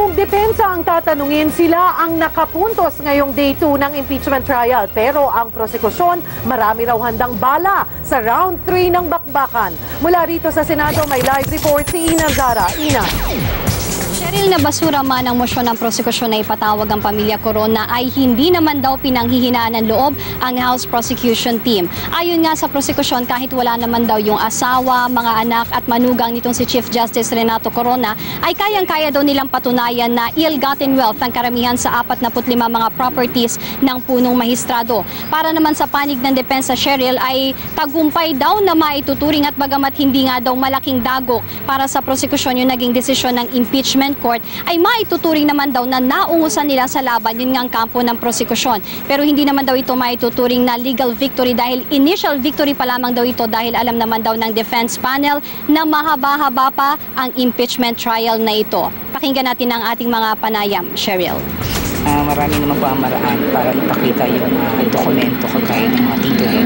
Kung depensa ang tatanungin, sila ang nakapuntos ngayong day 2 ng impeachment trial. Pero ang prosekusyon, marami raw handang bala sa round 3 ng bakbakan. Mula rito sa Senado, may live report si Ina Zara. Ina. Cheryl na basura man ang mosyon ng prosekusyon na ipatawag ang pamilya Corona ay hindi naman daw pinanghihinaan ng loob ang House Prosecution Team. Ayon nga sa prosekusyon kahit wala naman daw yung asawa, mga anak at manugang nitong si Chief Justice Renato Corona ay kayang-kaya daw nilang patunayan na ill-gotten wealth ang karamihan sa 45 mga properties ng punong mahistrado. Para naman sa panig ng depensa Cheryl ay tagumpay daw na maituturing at bagamat hindi nga daw malaking dagok para sa prosekusyon yung naging desisyon ng impeachment court ay maituturing naman daw na naungusan nila sa laban yun nga ang kampo ng prosekusyon. Pero hindi naman daw ito maituturing na legal victory dahil initial victory pa lamang daw ito dahil alam naman daw ng defense panel na mahaba-haba pa ang impeachment trial na ito. Pakinggan natin ang ating mga panayam, Cheryl. Ah, marami naman po ang maraan para ipakita yung ah, dokumento kagaya ng mga titulo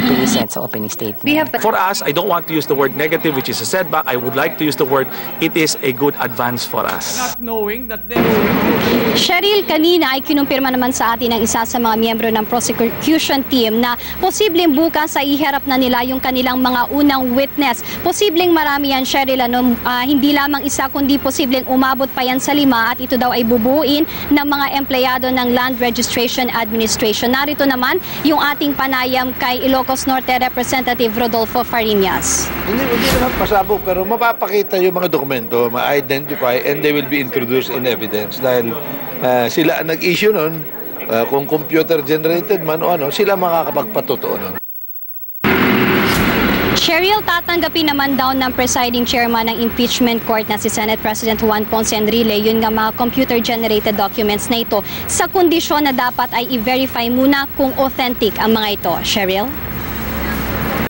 na present sa opening statement. For us, I don't want to use the word negative, which is a setback. I would like to use the word, it is a good advance for us. knowing that they Cheryl, kanina ay kinumpirma naman sa atin ng isa sa mga miyembro ng prosecution team na posibleng bukas ay iharap na nila yung kanilang mga unang witness. Posibleng marami yan, Cheryl, ano, ah, hindi lamang isa kundi posibleng umabot pa yan sa lima at ito daw ay bubuuin ng mga empleyado ng Land Registration Administration. Narito naman yung ating panayam kay Ilocos Norte Representative Rodolfo Fariñas. Hindi, hindi naman pasabog, pero mapapakita yung mga dokumento, ma-identify, and they will be introduced in evidence. Dahil ah, sila ang nag-issue nun, ah, kung computer-generated man o ano, sila makakapagpatotoo nun. Cheryl, tatanggapin naman daw ng presiding chairman ng impeachment court na si Senate President Juan Ponce Enrile yun nga mga computer-generated documents na ito sa kondisyon na dapat ay i-verify muna kung authentic ang mga ito. Cheryl?